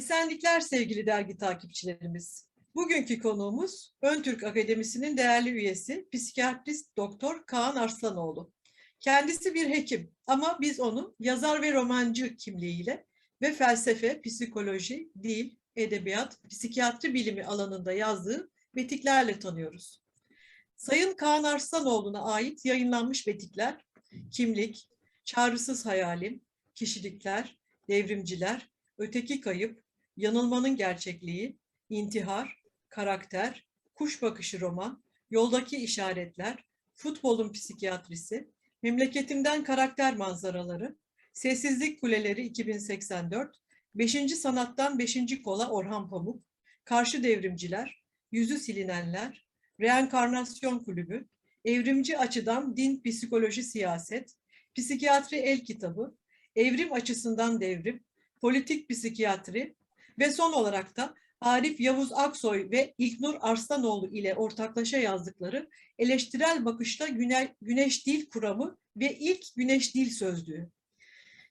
Esenlikler sevgili dergi takipçilerimiz. Bugünkü konuğumuz Ön Türk Akademisi'nin değerli üyesi psikiyatrist Doktor Kaan Arslanoğlu. Kendisi bir hekim ama biz onu yazar ve romancı kimliğiyle ve felsefe, psikoloji, dil, edebiyat, psikiyatri bilimi alanında yazdığı betiklerle tanıyoruz. Sayın Kaan Arslanoğlu'na ait yayınlanmış betikler, kimlik, çağrısız hayalim, kişilikler, devrimciler, öteki kayıp, yanılmanın gerçekliği, intihar, karakter, kuş bakışı roman, yoldaki işaretler, futbolun psikiyatrisi, memleketimden karakter manzaraları, sessizlik kuleleri 2084, 5. sanattan 5. kola Orhan Pamuk, karşı devrimciler, yüzü silinenler, reenkarnasyon kulübü, evrimci açıdan din, psikoloji, siyaset, psikiyatri el kitabı, evrim açısından devrim, politik psikiyatri ve son olarak da Arif Yavuz Aksoy ve İlknur Arslanoğlu ile ortaklaşa yazdıkları eleştirel bakışta güne, güneş dil kuramı ve ilk güneş dil sözlüğü.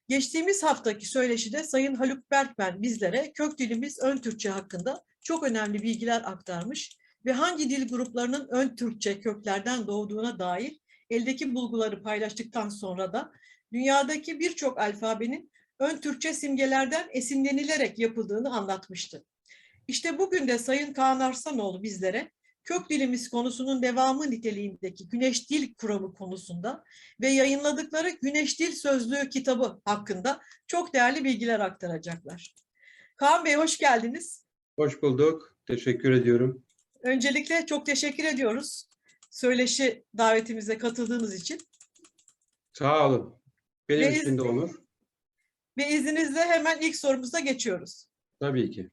Geçtiğimiz haftaki söyleşide Sayın Haluk Berkmen bizlere kök dilimiz ön Türkçe hakkında çok önemli bilgiler aktarmış ve hangi dil gruplarının ön Türkçe köklerden doğduğuna dair eldeki bulguları paylaştıktan sonra da dünyadaki birçok alfabenin ön Türkçe simgelerden esinlenilerek yapıldığını anlatmıştı. İşte bugün de Sayın Kaan Arslanoğlu bizlere kök dilimiz konusunun devamı niteliğindeki Güneş Dil Kuramı konusunda ve yayınladıkları Güneş Dil Sözlüğü kitabı hakkında çok değerli bilgiler aktaracaklar. Kaan Bey hoş geldiniz. Hoş bulduk. Teşekkür ediyorum. Öncelikle çok teşekkür ediyoruz söyleşi davetimize katıldığınız için. Sağ olun. Benim Ve için de onur. Ve izninizle hemen ilk sorumuza geçiyoruz. Tabii ki.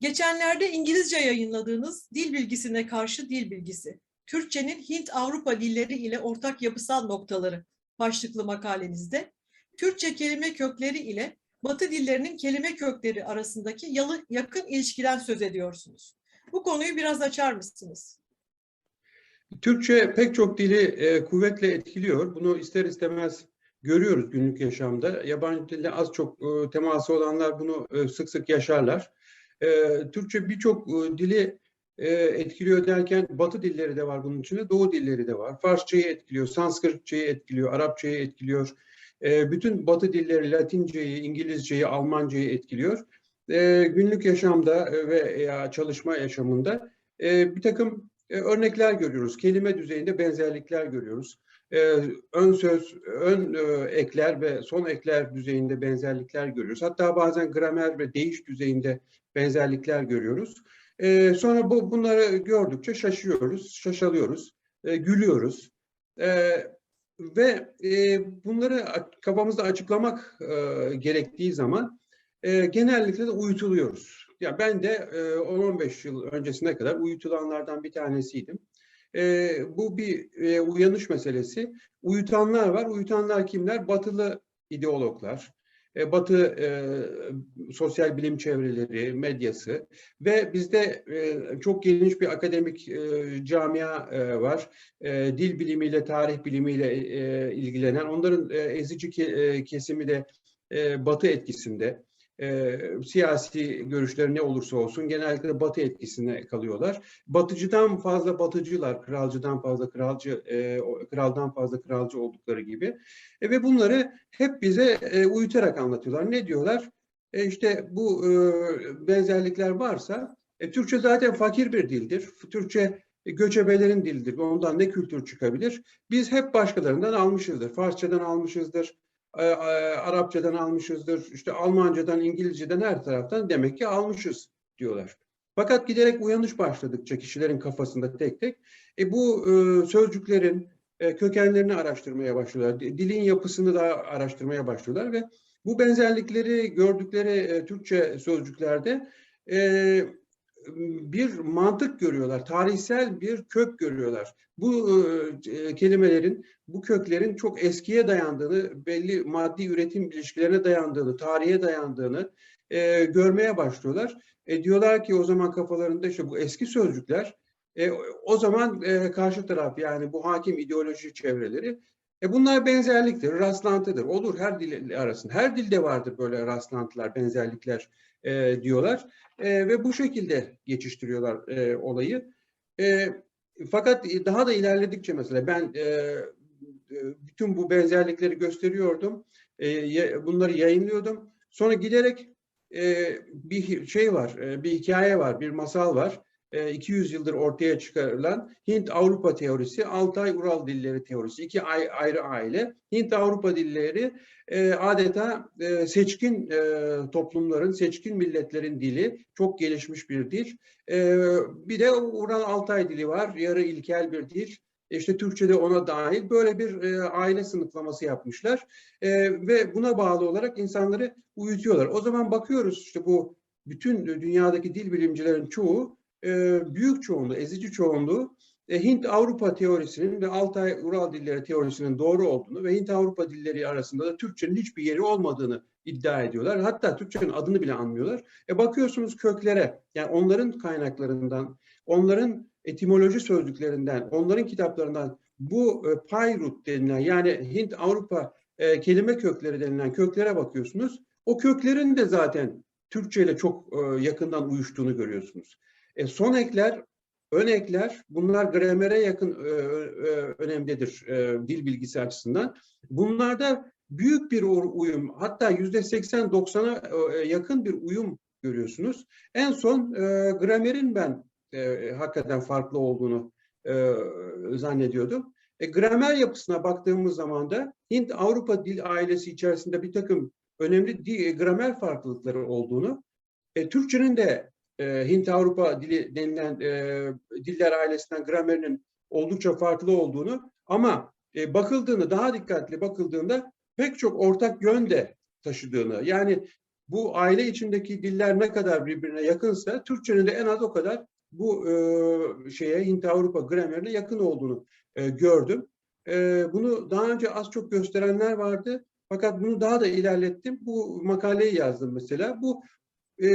Geçenlerde İngilizce yayınladığınız Dil Bilgisine Karşı Dil Bilgisi, Türkçenin Hint-Avrupa dilleri ile ortak yapısal noktaları başlıklı makalenizde, Türkçe kelime kökleri ile Batı dillerinin kelime kökleri arasındaki yalı, yakın ilişkiden söz ediyorsunuz. Bu konuyu biraz açar mısınız? Türkçe pek çok dili e, kuvvetle etkiliyor. Bunu ister istemez görüyoruz günlük yaşamda. Yabancı dille az çok e, teması olanlar bunu e, sık sık yaşarlar. E, Türkçe birçok e, dili e, etkiliyor derken Batı dilleri de var bunun içinde, Doğu dilleri de var. Farsçayı etkiliyor, Sanskritçeyi etkiliyor, Arapçayı etkiliyor. E, bütün Batı dilleri Latinceyi, İngilizceyi, Almancayı etkiliyor. E, günlük yaşamda e, ve ya, çalışma yaşamında e, bir takım e, örnekler görüyoruz. Kelime düzeyinde benzerlikler görüyoruz. E, ön söz, ön e, ekler ve son ekler düzeyinde benzerlikler görüyoruz. Hatta bazen gramer ve değiş düzeyinde benzerlikler görüyoruz. E, sonra bu bunları gördükçe şaşıyoruz, şaşalıyoruz, e, gülüyoruz. E, ve e, bunları kafamızda açıklamak e, gerektiği zaman e, genellikle de uyutuluyoruz. Ya ben de e, 10-15 yıl öncesine kadar uyutulanlardan bir tanesiydim. E, bu bir e, uyanış meselesi. Uyutanlar var. Uyutanlar kimler? Batılı ideologlar, e, Batı e, sosyal bilim çevreleri, medyası ve bizde e, çok geniş bir akademik e, camia e, var. E, dil bilimiyle, tarih bilimiyle e, ilgilenen. Onların e, ezici ke- e, kesimi de e, Batı etkisinde e, siyasi görüşleri ne olursa olsun genellikle Batı etkisine kalıyorlar. Batıcıdan fazla batıcılar, kralcıdan fazla kralcı, e, kraldan fazla kralcı oldukları gibi. E, ve bunları hep bize e, uyutarak anlatıyorlar. Ne diyorlar? E, işte bu e, benzerlikler varsa, e, Türkçe zaten fakir bir dildir. Türkçe göçebelerin dilidir. Ondan ne kültür çıkabilir? Biz hep başkalarından almışızdır. Farsçadan almışızdır. E, e, Arapçadan almışızdır, işte Almancadan, İngilizceden her taraftan demek ki almışız diyorlar. Fakat giderek uyanış başladıkça kişilerin kafasında tek tek e, bu e, sözcüklerin e, kökenlerini araştırmaya başlıyorlar. Di- Dilin yapısını da araştırmaya başlıyorlar ve bu benzerlikleri gördükleri e, Türkçe sözcüklerde e, bir mantık görüyorlar, tarihsel bir kök görüyorlar. Bu e, kelimelerin, bu köklerin çok eskiye dayandığını, belli maddi üretim ilişkilerine dayandığını, tarihe dayandığını e, görmeye başlıyorlar. E, diyorlar ki o zaman kafalarında işte bu eski sözcükler, e, o zaman e, karşı taraf yani bu hakim ideoloji çevreleri E bunlar benzerliktir, rastlantıdır. Olur her dil arasında. Her dilde vardır böyle rastlantılar, benzerlikler e, diyorlar. E, ve bu şekilde geçiştiriyorlar e, olayı. E, fakat daha da ilerledikçe mesela ben e, e, bütün bu benzerlikleri gösteriyordum. E, bunları yayınlıyordum. Sonra giderek e, bir şey var, e, bir hikaye var, bir masal var. E, 200 yıldır ortaya çıkarılan Hint-Avrupa teorisi, Altay-Ural dilleri teorisi. iki ay- ayrı aile. Hint-Avrupa dilleri e, adeta e, seçkin e, toplumların, seçkin milletlerin dili. Çok gelişmiş bir dil. E, bir de Ural-Altay dili var. Yarı ilkel bir dil. İşte Türkçe'de ona dahil böyle bir e, aile sınıflaması yapmışlar. E, ve buna bağlı olarak insanları uyutuyorlar. O zaman bakıyoruz işte bu bütün dünyadaki dil bilimcilerin çoğu, e, büyük çoğunluğu, ezici çoğunluğu e, Hint-Avrupa teorisinin ve Altay-Ural dilleri teorisinin doğru olduğunu ve Hint-Avrupa dilleri arasında da Türkçenin hiçbir yeri olmadığını iddia ediyorlar. Hatta Türkçenin adını bile anmıyorlar. E bakıyorsunuz köklere, yani onların kaynaklarından, onların etimoloji sözlüklerinden, onların kitaplarından bu e, Payrut denilen yani Hint-Avrupa e, kelime kökleri denilen köklere bakıyorsunuz. O köklerin de zaten Türkçe ile çok e, yakından uyuştuğunu görüyorsunuz. E, son ekler, ön ekler bunlar gramere yakın e, e, önemlidir e, dil bilgisi açısından. Bunlarda büyük bir uyum hatta yüzde 80-90'a e, yakın bir uyum görüyorsunuz. En son e, gramerin ben e, hakikaten farklı olduğunu e, zannediyordum. E, gramer yapısına baktığımız zaman da Hint-Avrupa dil ailesi içerisinde bir takım önemli di- e, gramer farklılıkları olduğunu, e, Türkçenin de e, Hint-Avrupa dili denilen e, diller ailesinden gramerinin oldukça farklı olduğunu ama e, bakıldığını, daha dikkatli bakıldığında pek çok ortak yön de taşıdığını, yani bu aile içindeki diller ne kadar birbirine yakınsa Türkçenin de en az o kadar bu e, şeye Hint-Avrupa gramerine yakın olduğunu e, gördüm. E, bunu daha önce az çok gösterenler vardı. Fakat bunu daha da ilerlettim. Bu makaleyi yazdım mesela. Bu e,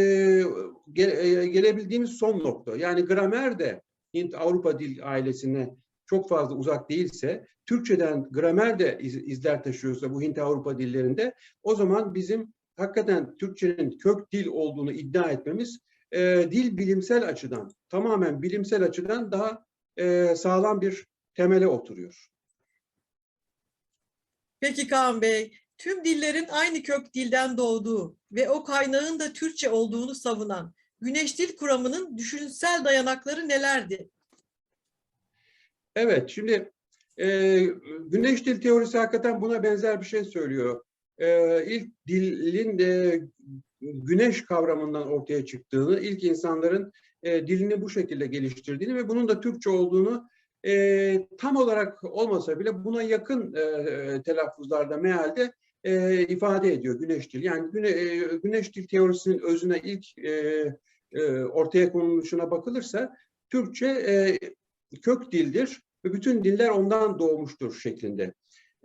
ge- e, gelebildiğimiz son nokta. Yani gramer de Hint-Avrupa dil ailesine çok fazla uzak değilse, Türkçeden gramer de iz- izler taşıyorsa bu Hint-Avrupa dillerinde, o zaman bizim hakikaten Türkçenin kök dil olduğunu iddia etmemiz e, dil bilimsel açıdan, tamamen bilimsel açıdan daha e, sağlam bir temele oturuyor. Peki Kaan Bey, tüm dillerin aynı kök dilden doğduğu ve o kaynağın da Türkçe olduğunu savunan Güneş Dil Kuramı'nın düşünsel dayanakları nelerdi? Evet, şimdi e, güneş dil teorisi hakikaten buna benzer bir şey söylüyor. E, ilk dilin e, güneş kavramından ortaya çıktığını, ilk insanların e, dilini bu şekilde geliştirdiğini ve bunun da Türkçe olduğunu e, tam olarak olmasa bile buna yakın e, telaffuzlarda, mealde e, ifade ediyor güneş dil. Yani güne, e, güneş dil teorisinin özüne ilk e, e, ortaya konuluşuna bakılırsa Türkçe e, kök dildir ve bütün diller ondan doğmuştur şeklinde.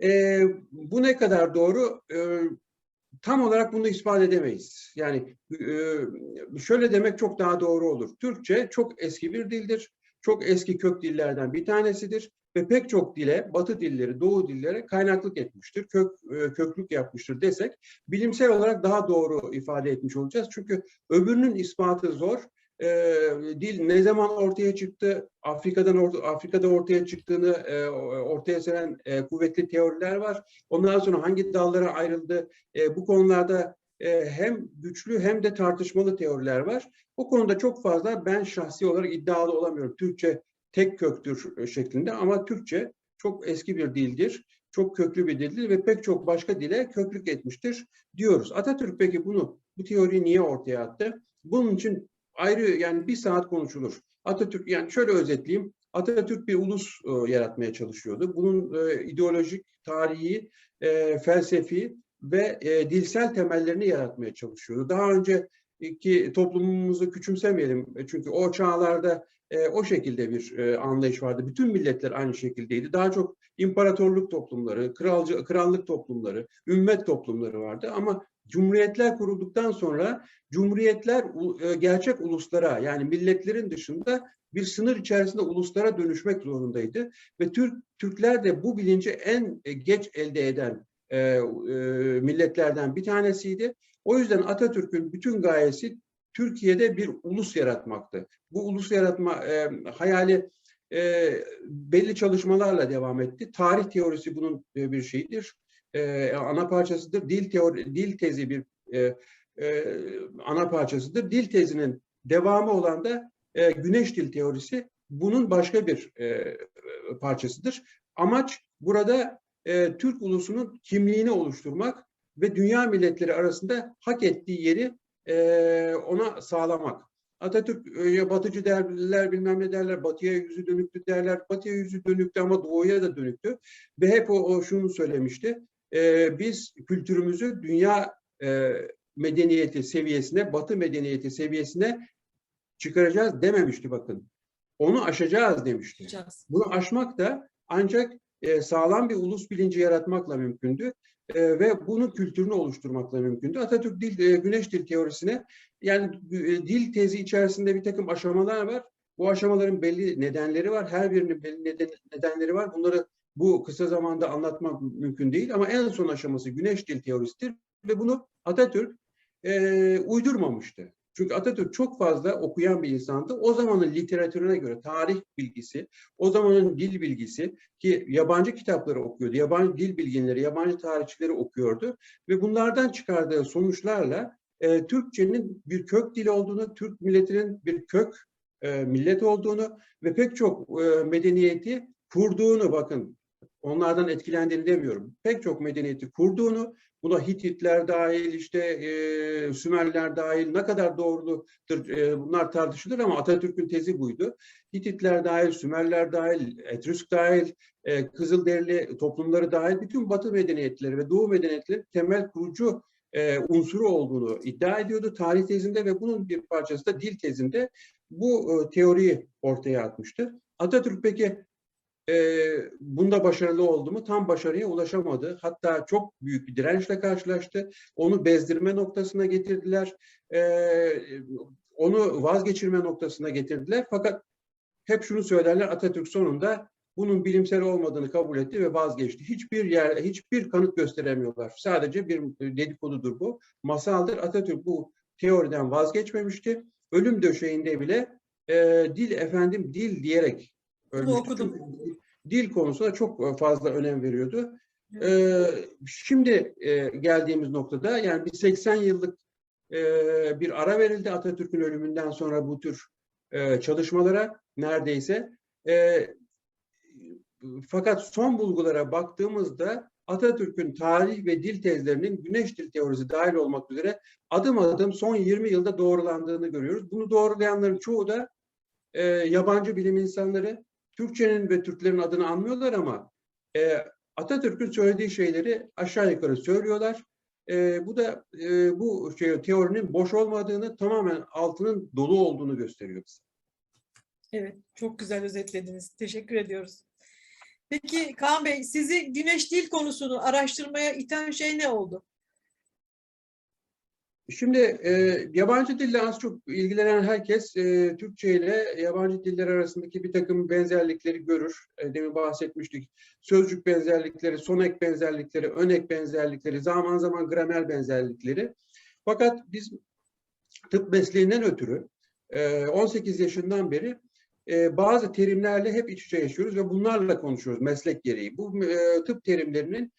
E, bu ne kadar doğru? E, tam olarak bunu ispat edemeyiz. Yani e, şöyle demek çok daha doğru olur. Türkçe çok eski bir dildir. Çok eski kök dillerden bir tanesidir ve pek çok dile, Batı dilleri, Doğu dillere kaynaklık etmiştir, kök e, köklük yapmıştır desek bilimsel olarak daha doğru ifade etmiş olacağız. Çünkü öbürünün ispatı zor. E, dil ne zaman ortaya çıktı, Afrika'dan or- Afrika'da ortaya çıktığını e, ortaya seren e, kuvvetli teoriler var. Ondan sonra hangi dallara ayrıldı, e, bu konularda e, hem güçlü hem de tartışmalı teoriler var. O konuda çok fazla ben şahsi olarak iddialı olamıyorum. Türkçe tek köktür e, şeklinde ama Türkçe çok eski bir dildir. Çok köklü bir dildir ve pek çok başka dile köklük etmiştir diyoruz. Atatürk peki bunu, bu teoriyi niye ortaya attı? Bunun için ayrı yani bir saat konuşulur. Atatürk yani şöyle özetleyeyim. Atatürk bir ulus e, yaratmaya çalışıyordu. Bunun e, ideolojik, tarihi, e, felsefi ve e, dilsel temellerini yaratmaya çalışıyordu. Daha önceki toplumumuzu küçümsemeyelim. E, Çünkü o çağlarda e, o şekilde bir e, anlayış vardı. Bütün milletler aynı şekildeydi. Daha çok imparatorluk toplumları, kralcı, krallık toplumları, ümmet toplumları vardı. Ama cumhuriyetler kurulduktan sonra cumhuriyetler e, gerçek uluslara yani milletlerin dışında bir sınır içerisinde uluslara dönüşmek zorundaydı. Ve Türk Türkler de bu bilinci en geç elde eden e, e, milletlerden bir tanesiydi. O yüzden Atatürk'ün bütün gayesi Türkiye'de bir ulus yaratmaktı. Bu ulus yaratma e, hayali e, belli çalışmalarla devam etti. Tarih teorisi bunun e, bir şeyidir. E, ana parçasıdır. Dil teori, dil tezi bir e, e, ana parçasıdır. Dil tezinin devamı olan da e, güneş dil teorisi bunun başka bir e, parçasıdır. Amaç burada e, Türk ulusunun kimliğini oluşturmak ve dünya milletleri arasında hak ettiği yeri e, ona sağlamak. Atatürk e, batıcı derler bilmem ne derler, batıya yüzü dönüktü derler. Batıya yüzü dönüktü ama doğuya da dönüktü. Ve hep o, o şunu söylemişti. E, biz kültürümüzü dünya e, medeniyeti seviyesine, batı medeniyeti seviyesine çıkaracağız dememişti bakın. Onu aşacağız demişti. Yapacağız. Bunu aşmak da ancak e, sağlam bir ulus bilinci yaratmakla mümkündü e, ve bunun kültürünü oluşturmakla mümkündü. Atatürk dil, e, güneş dil teorisine yani e, dil tezi içerisinde bir takım aşamalar var. Bu aşamaların belli nedenleri var. Her birinin belli neden, nedenleri var. Bunları bu kısa zamanda anlatmak mümkün değil ama en son aşaması güneş dil teorisidir ve bunu Atatürk e, uydurmamıştı. Çünkü Atatürk çok fazla okuyan bir insandı. O zamanın literatürüne göre tarih bilgisi, o zamanın dil bilgisi ki yabancı kitapları okuyordu, yabancı dil bilginleri, yabancı tarihçileri okuyordu ve bunlardan çıkardığı sonuçlarla e, Türkçenin bir kök dili olduğunu, Türk milletinin bir kök e, millet olduğunu ve pek çok e, medeniyeti kurduğunu bakın onlardan etkilendiğini demiyorum. Pek çok medeniyeti kurduğunu, buna Hititler dahil, işte e, Sümerler dahil ne kadar doğrudur e, bunlar tartışılır ama Atatürk'ün tezi buydu. Hititler dahil, Sümerler dahil, Etrüsk dahil, e, Kızılderili toplumları dahil bütün Batı medeniyetleri ve Doğu medeniyetleri temel kurucu e, unsuru olduğunu iddia ediyordu tarih tezinde ve bunun bir parçası da dil tezinde bu e, teoriyi ortaya atmıştır. Atatürk peki e, bunda başarılı oldu mu? Tam başarıya ulaşamadı. Hatta çok büyük bir dirençle karşılaştı. Onu bezdirme noktasına getirdiler. E, onu vazgeçirme noktasına getirdiler. Fakat hep şunu söylerler Atatürk sonunda bunun bilimsel olmadığını kabul etti ve vazgeçti. Hiçbir yer, hiçbir kanıt gösteremiyorlar. Sadece bir dedikodudur bu. Masaldır. Atatürk bu teoriden vazgeçmemişti. Ölüm döşeğinde bile e, dil efendim dil diyerek ölmüştü. okudum. Dil konusuna çok fazla önem veriyordu. Ee, şimdi e, geldiğimiz noktada yani bir 80 yıllık e, bir ara verildi Atatürk'ün ölümünden sonra bu tür e, çalışmalara neredeyse. E, fakat son bulgulara baktığımızda Atatürk'ün tarih ve dil tezlerinin güneş dil teorisi dahil olmak üzere adım adım son 20 yılda doğrulandığını görüyoruz. Bunu doğrulayanların çoğu da e, yabancı bilim insanları. Türkçenin ve Türklerin adını anmıyorlar ama e, Atatürk'ün söylediği şeyleri aşağı yukarı söylüyorlar. E, bu da e, bu şey, teorinin boş olmadığını, tamamen altının dolu olduğunu gösteriyor bize. Evet, çok güzel özetlediniz. Teşekkür ediyoruz. Peki Kaan Bey, sizi güneş dil konusunu araştırmaya iten şey ne oldu? Şimdi e, yabancı dille az çok ilgilenen herkes e, Türkçe ile yabancı diller arasındaki bir takım benzerlikleri görür. E, demin bahsetmiştik. Sözcük benzerlikleri, sonek benzerlikleri, önek benzerlikleri, zaman zaman gramer benzerlikleri. Fakat biz tıp mesleğinden ötürü e, 18 yaşından beri e, bazı terimlerle hep iç içe yaşıyoruz ve bunlarla konuşuyoruz meslek gereği. Bu e, tıp terimlerinin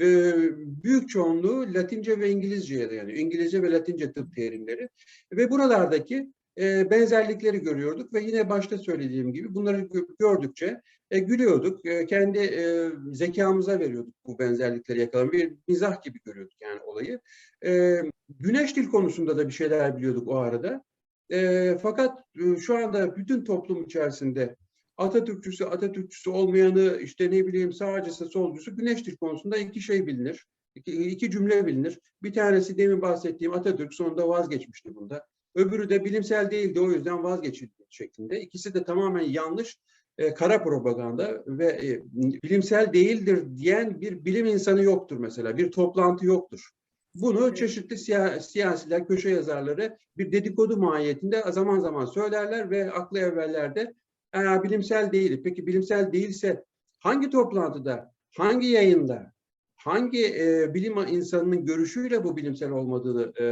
e, büyük çoğunluğu Latince ve İngilizceye dayanıyor. İngilizce ve Latince tıp terimleri. Ve buralardaki e, benzerlikleri görüyorduk ve yine başta söylediğim gibi bunları gö- gördükçe e, gülüyorduk. E, kendi e, zekamıza veriyorduk bu benzerlikleri yakalamayı. Bir mizah gibi görüyorduk yani olayı. E, güneş dil konusunda da bir şeyler biliyorduk o arada. E, fakat e, şu anda bütün toplum içerisinde Atatürkçüsü, Atatürkçüsü olmayanı, işte ne bileyim sağcısı, solcusu, güneş dil konusunda iki şey bilinir. İki, iki cümle bilinir. Bir tanesi demin bahsettiğim Atatürk sonunda vazgeçmişti bunda. Öbürü de bilimsel değildi o yüzden vazgeçildi şeklinde. İkisi de tamamen yanlış e, kara propaganda ve e, bilimsel değildir diyen bir bilim insanı yoktur mesela. Bir toplantı yoktur. Bunu çeşitli siya- siyasiler, köşe yazarları bir dedikodu mahiyetinde zaman zaman söylerler ve aklı evvellerde "Aa, bilimsel değil. Peki bilimsel değilse hangi toplantıda, hangi yayında, hangi e, bilim insanının görüşüyle bu bilimsel olmadığını e.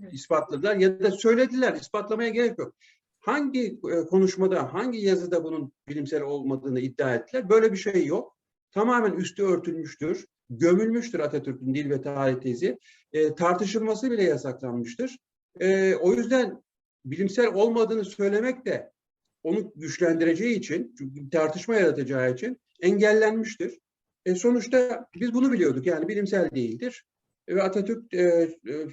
Evet. ispatladılar ya da söylediler. İspatlamaya gerek yok. Hangi e, konuşmada, hangi yazıda bunun bilimsel olmadığını iddia ettiler? Böyle bir şey yok. Tamamen üstü örtülmüştür. Gömülmüştür Atatürk'ün dil ve tarih tezi. E, tartışılması bile yasaklanmıştır. E, o yüzden bilimsel olmadığını söylemek de onu güçlendireceği için, çünkü tartışma yaratacağı için engellenmiştir. E, sonuçta biz bunu biliyorduk. Yani bilimsel değildir. Ve Atatürk e, e,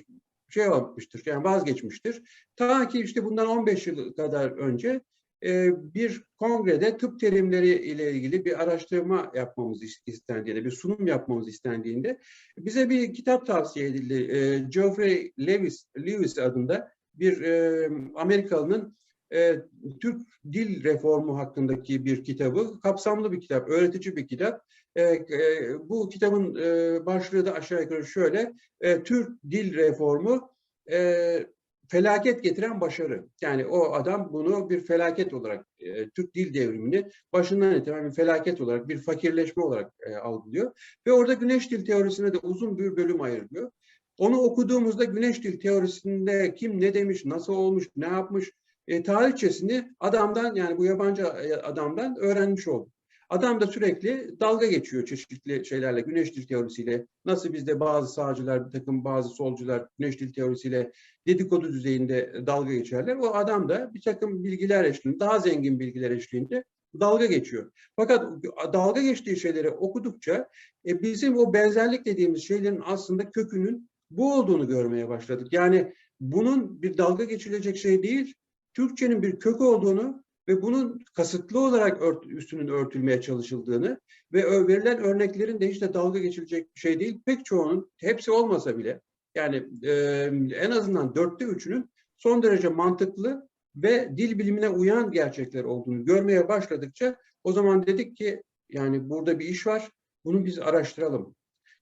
şey yapmıştır, yani vazgeçmiştir. Ta ki işte bundan 15 yıl kadar önce e, bir kongrede tıp terimleri ile ilgili bir araştırma yapmamız is- istendiğinde, bir sunum yapmamız istendiğinde bize bir kitap tavsiye edildi. E, Geoffrey Lewis, Lewis adında bir e, Amerikalı'nın e, Türk dil reformu hakkındaki bir kitabı, kapsamlı bir kitap, öğretici bir kitap. E, e, bu kitabın e, başlığı da aşağı yukarı şöyle, e, Türk dil reformu e, felaket getiren başarı. Yani o adam bunu bir felaket olarak, e, Türk dil devrimini başından itibaren bir felaket olarak, bir fakirleşme olarak e, algılıyor. Ve orada güneş dil teorisine de uzun bir bölüm ayırıyor. Onu okuduğumuzda güneş dil teorisinde kim ne demiş, nasıl olmuş, ne yapmış, e, tarihçesini adamdan yani bu yabancı e, adamdan öğrenmiş olduk. Adam da sürekli dalga geçiyor çeşitli şeylerle, güneş dil teorisiyle. Nasıl bizde bazı sağcılar, bir takım bazı solcular güneş dil teorisiyle dedikodu düzeyinde dalga geçerler. O adam da bir takım bilgiler eşliğinde, daha zengin bilgiler eşliğinde dalga geçiyor. Fakat dalga geçtiği şeyleri okudukça e, bizim o benzerlik dediğimiz şeylerin aslında kökünün bu olduğunu görmeye başladık. Yani bunun bir dalga geçilecek şey değil, Türkçenin bir kök olduğunu ve bunun kasıtlı olarak ört, üstünün örtülmeye çalışıldığını ve verilen örneklerin de hiç de dalga geçilecek bir şey değil. Pek çoğunun, hepsi olmasa bile yani e, en azından dörtte üçünün son derece mantıklı ve dil bilimine uyan gerçekler olduğunu görmeye başladıkça o zaman dedik ki yani burada bir iş var, bunu biz araştıralım.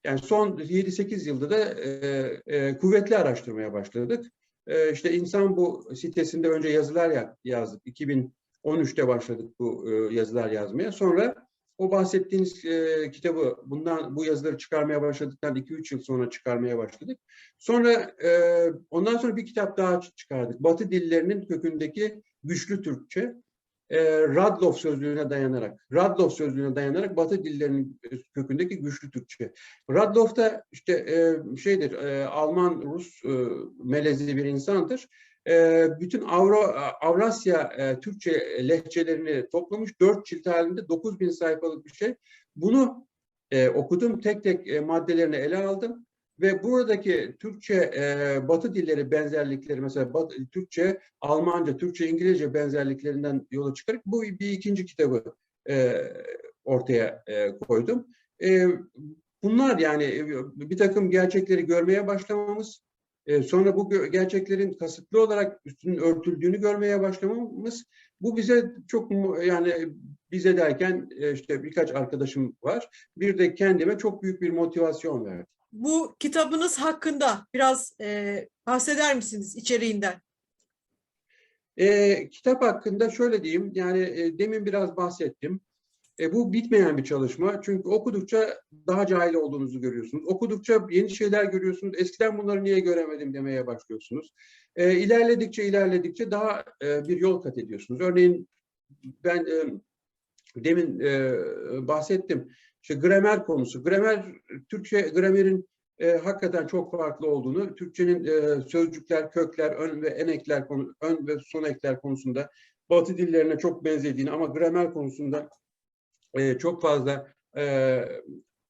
Yani son 7-8 yılda da e, e, kuvvetli araştırmaya başladık. E, işte insan bu sitesinde önce yazılar ya- yazdık. 2013'te başladık bu e, yazılar yazmaya. Sonra o bahsettiğiniz e, kitabı bundan bu yazıları çıkarmaya başladıktan 2-3 yıl sonra çıkarmaya başladık. Sonra e, ondan sonra bir kitap daha çıkardık. Batı dillerinin kökündeki güçlü Türkçe. E, Radloff sözlüğüne dayanarak, Radloff sözlüğüne dayanarak Batı dillerinin kökündeki güçlü Türkçe. Radloff da işte e, şeydir, e, Alman, Rus, e, melezi bir insandır. E, bütün Avro, Avrasya e, Türkçe lehçelerini toplamış, dört cilt halinde 9000 sayfalık bir şey. Bunu e, okudum, tek tek e, maddelerini ele aldım. Ve buradaki Türkçe, e, Batı dilleri benzerlikleri, mesela Bat- Türkçe, Almanca, Türkçe, İngilizce benzerliklerinden yola çıkarak bu bir ikinci kitabı e, ortaya e, koydum. E, bunlar yani e, bir takım gerçekleri görmeye başlamamız, e, sonra bu gerçeklerin kasıtlı olarak üstünün örtüldüğünü görmeye başlamamız, bu bize çok yani bize derken e, işte birkaç arkadaşım var, bir de kendime çok büyük bir motivasyon verdi. Bu kitabınız hakkında biraz e, bahseder misiniz içeriğinden? E, kitap hakkında şöyle diyeyim, yani e, demin biraz bahsettim. E, bu bitmeyen bir çalışma. Çünkü okudukça daha cahil olduğunuzu görüyorsunuz. Okudukça yeni şeyler görüyorsunuz. Eskiden bunları niye göremedim demeye başlıyorsunuz. E, ilerledikçe ilerledikçe daha e, bir yol kat ediyorsunuz. Örneğin ben e, demin e, bahsettim. İşte gramer konusu. Gramer, Türkçe gramerin e, hakikaten çok farklı olduğunu, Türkçenin e, sözcükler, kökler, ön ve en ekler konu, ön ve son ekler konusunda Batı dillerine çok benzediğini ama gramer konusunda e, çok fazla e,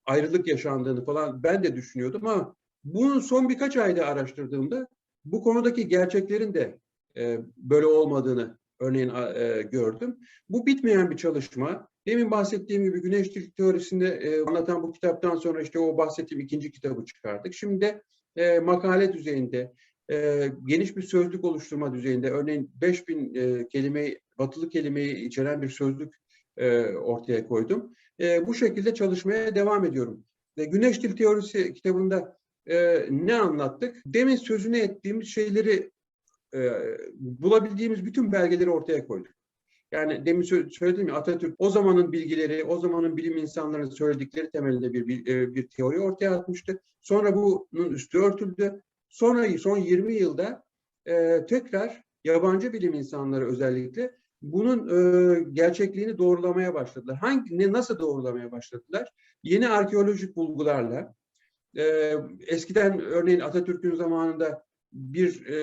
ayrılık yaşandığını falan ben de düşünüyordum ama bunun son birkaç ayda araştırdığımda bu konudaki gerçeklerin de e, böyle olmadığını örneğin e, gördüm. Bu bitmeyen bir çalışma. Demin bahsettiğim gibi güneş teorisinde e, anlatan bu kitaptan sonra işte o bahsettiğim ikinci kitabı çıkardık. Şimdi de e, makale düzeyinde e, geniş bir sözlük oluşturma düzeyinde örneğin 5000 e, kelime batılı kelimeyi içeren bir sözlük e, ortaya koydum. E, bu şekilde çalışmaya devam ediyorum. Ve Güneş Dil Teorisi kitabında e, ne anlattık? Demin sözünü ettiğimiz şeyleri e, bulabildiğimiz bütün belgeleri ortaya koyduk. Yani demin sö- söyledim ya Atatürk o zamanın bilgileri, o zamanın bilim insanlarının söyledikleri temelinde bir, bir, e, bir teori ortaya atmıştı. Sonra bunun üstü örtüldü. Sonra son 20 yılda e, tekrar yabancı bilim insanları özellikle bunun e, gerçekliğini doğrulamaya başladılar. Hangi ne nasıl doğrulamaya başladılar? Yeni arkeolojik bulgularla. E, eskiden örneğin Atatürk'ün zamanında bir e,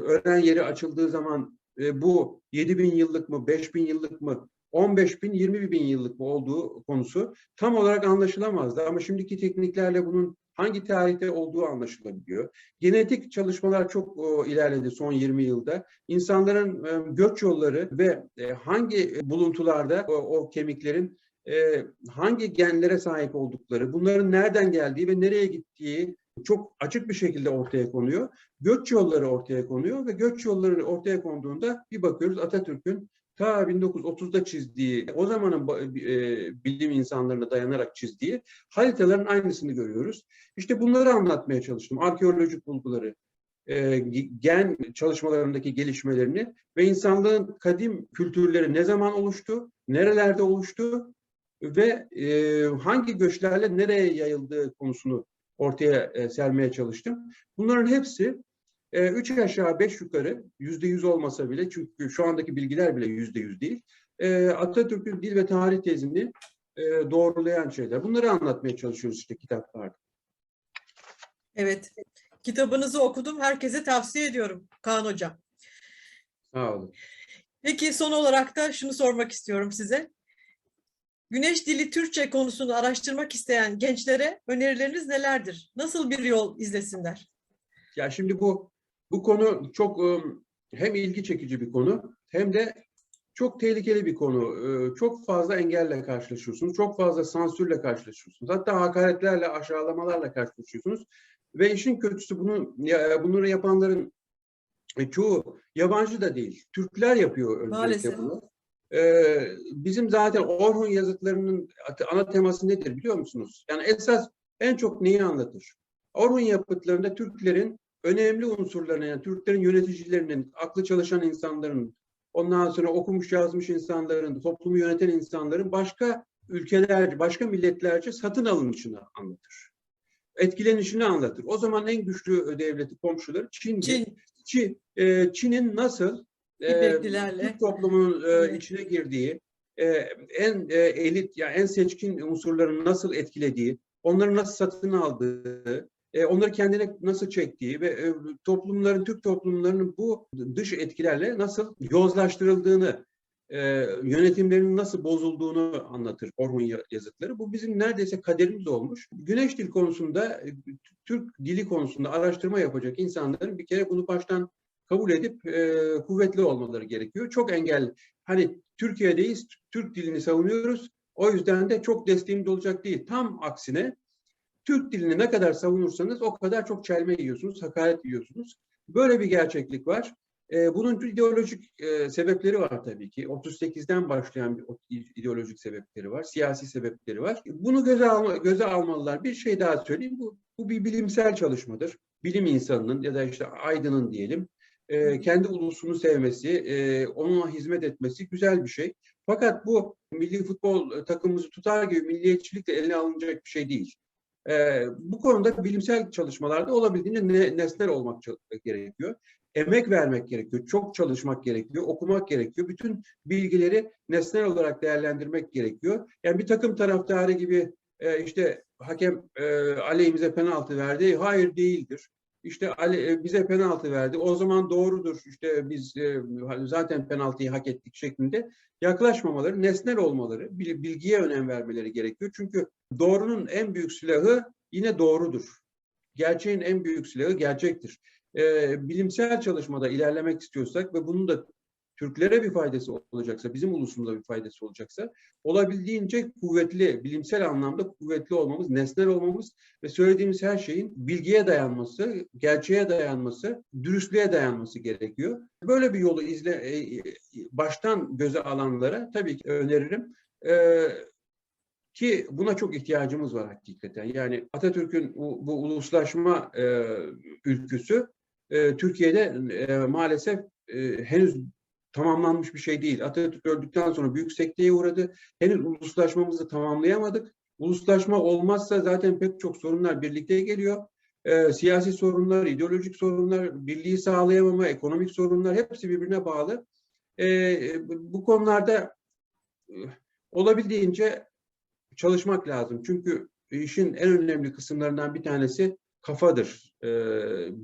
öğren yeri açıldığı zaman e, bu 7 bin yıllık mı, 5 bin yıllık mı, 15 bin, 20 bin yıllık mı olduğu konusu tam olarak anlaşılamazdı. Ama şimdiki tekniklerle bunun hangi tarihte olduğu anlaşılabiliyor. Genetik çalışmalar çok o, ilerledi son 20 yılda. İnsanların e, göç yolları ve e, hangi buluntularda o, o kemiklerin e, hangi genlere sahip oldukları, bunların nereden geldiği ve nereye gittiği çok açık bir şekilde ortaya konuyor. Göç yolları ortaya konuyor ve göç yolları ortaya konduğunda bir bakıyoruz Atatürk'ün ta 1930'da çizdiği, o zamanın e, bilim insanlarına dayanarak çizdiği haritaların aynısını görüyoruz. İşte bunları anlatmaya çalıştım. Arkeolojik bulguları, e, gen çalışmalarındaki gelişmelerini ve insanlığın kadim kültürleri ne zaman oluştu, nerelerde oluştu ve e, hangi göçlerle nereye yayıldığı konusunu ortaya e, sermeye çalıştım. Bunların hepsi e, üç aşağı beş yukarı yüzde yüz olmasa bile çünkü şu andaki bilgiler bile yüzde yüz değil. E, Atatürk'ün dil ve tarih tezini e, doğrulayan şeyler. Bunları anlatmaya çalışıyoruz işte kitaplarda. Evet. Kitabınızı okudum. Herkese tavsiye ediyorum Kaan Hocam. Sağ olun. Peki son olarak da şunu sormak istiyorum size. Güneş dili Türkçe konusunu araştırmak isteyen gençlere önerileriniz nelerdir? Nasıl bir yol izlesinler? Ya şimdi bu bu konu çok ım, hem ilgi çekici bir konu hem de çok tehlikeli bir konu. Çok fazla engelle karşılaşıyorsunuz. Çok fazla sansürle karşılaşıyorsunuz. Hatta hakaretlerle, aşağılamalarla karşılaşıyorsunuz. Ve işin kötüsü bunu bunları yapanların e, çoğu yabancı da değil. Türkler yapıyor öncelikle Maalesef. bunu. Ee, bizim zaten Orhun yazıtlarının ana teması nedir biliyor musunuz? Yani esas en çok neyi anlatır? Orhun yapıtlarında Türklerin önemli unsurlarını, yani Türklerin yöneticilerinin, aklı çalışan insanların, ondan sonra okumuş yazmış insanların, toplumu yöneten insanların başka ülkeler, başka milletlerce satın alınışını anlatır. Etkilenişini anlatır. O zaman en güçlü devleti komşuları. Çin, Çin, e, Çin'in nasıl. Türk toplumunun e, Evet. içine girdiği, e, en e, elit, yani en seçkin unsurların nasıl etkilediği, onları nasıl satın aldığı, onları kendine nasıl çektiği ve toplumların, Türk toplumlarının bu dış etkilerle nasıl yozlaştırıldığını, yönetimlerinin nasıl bozulduğunu anlatır Orhun ya- yazıtları. Bu bizim neredeyse kaderimiz olmuş. Güneş dil konusunda, Türk dili konusunda araştırma yapacak insanların bir kere bunu baştan kabul edip e, kuvvetli olmaları gerekiyor. Çok engel, hani Türkiye'deyiz, Türk dilini savunuyoruz. O yüzden de çok desteğimiz olacak değil. Tam aksine Türk dilini ne kadar savunursanız o kadar çok çelme yiyorsunuz, hakaret yiyorsunuz. Böyle bir gerçeklik var. E, bunun ideolojik e, sebepleri var tabii ki. 38'den başlayan bir ideolojik sebepleri var, siyasi sebepleri var. Bunu göze, alma, göze almalılar. Bir şey daha söyleyeyim. Bu, bu bir bilimsel çalışmadır. Bilim insanının ya da işte aydının diyelim e, kendi ulusunu sevmesi, e, onunla hizmet etmesi güzel bir şey. Fakat bu milli futbol takımımızı tutar gibi milliyetçilikle eline alınacak bir şey değil. E, bu konuda bilimsel çalışmalarda olabildiğince ne, nesnel olmak gerekiyor. Emek vermek gerekiyor, çok çalışmak gerekiyor, okumak gerekiyor. Bütün bilgileri nesnel olarak değerlendirmek gerekiyor. Yani bir takım taraftarı gibi e, işte hakem e, aleyhimize penaltı verdi, hayır değildir işte Ali e, bize penaltı verdi. O zaman doğrudur. İşte biz e, zaten penaltıyı hak ettik şeklinde yaklaşmamaları, nesnel olmaları, bil- bilgiye önem vermeleri gerekiyor. Çünkü doğrunun en büyük silahı yine doğrudur. Gerçeğin en büyük silahı gerçektir. E, bilimsel çalışmada ilerlemek istiyorsak ve bunun da Türklere bir faydası olacaksa, bizim ulusumuza bir faydası olacaksa olabildiğince kuvvetli, bilimsel anlamda kuvvetli olmamız, nesnel olmamız ve söylediğimiz her şeyin bilgiye dayanması, gerçeğe dayanması, dürüstlüğe dayanması gerekiyor. Böyle bir yolu izle, e, baştan göze alanlara tabii ki öneririm. Ee, ki buna çok ihtiyacımız var hakikaten. Yani Atatürk'ün bu, bu uluslaşma e, ülküsü e, Türkiye'de e, maalesef e, henüz tamamlanmış bir şey değil. Atatürk öldükten sonra büyük sekteye uğradı. Henüz uluslaşmamızı tamamlayamadık. Uluslaşma olmazsa zaten pek çok sorunlar birlikte geliyor. E, siyasi sorunlar, ideolojik sorunlar, birliği sağlayamama, ekonomik sorunlar hepsi birbirine bağlı. E, bu konularda e, olabildiğince çalışmak lazım. Çünkü işin en önemli kısımlarından bir tanesi kafadır, e,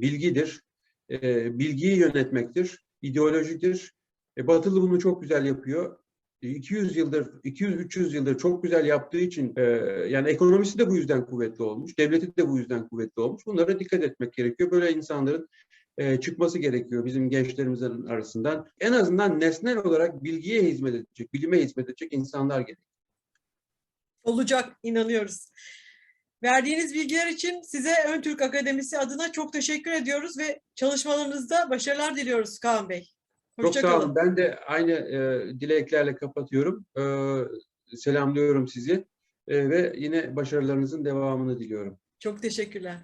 bilgidir, e, bilgiyi yönetmektir, ideolojidir. E, Batılı bunu çok güzel yapıyor. E, 200 yıldır, 200-300 yıldır çok güzel yaptığı için e, yani ekonomisi de bu yüzden kuvvetli olmuş, devleti de bu yüzden kuvvetli olmuş. Bunlara dikkat etmek gerekiyor. Böyle insanların e, çıkması gerekiyor bizim gençlerimizin arasından. En azından nesnel olarak bilgiye hizmet edecek, bilime hizmet edecek insanlar gerekiyor. Olacak, inanıyoruz. Verdiğiniz bilgiler için size Ön Türk Akademisi adına çok teşekkür ediyoruz ve çalışmalarınızda başarılar diliyoruz Kaan Bey. Çok sağ olun. Ben de aynı e, dileklerle kapatıyorum. E, selamlıyorum sizi E, ve yine başarılarınızın devamını diliyorum. Çok teşekkürler.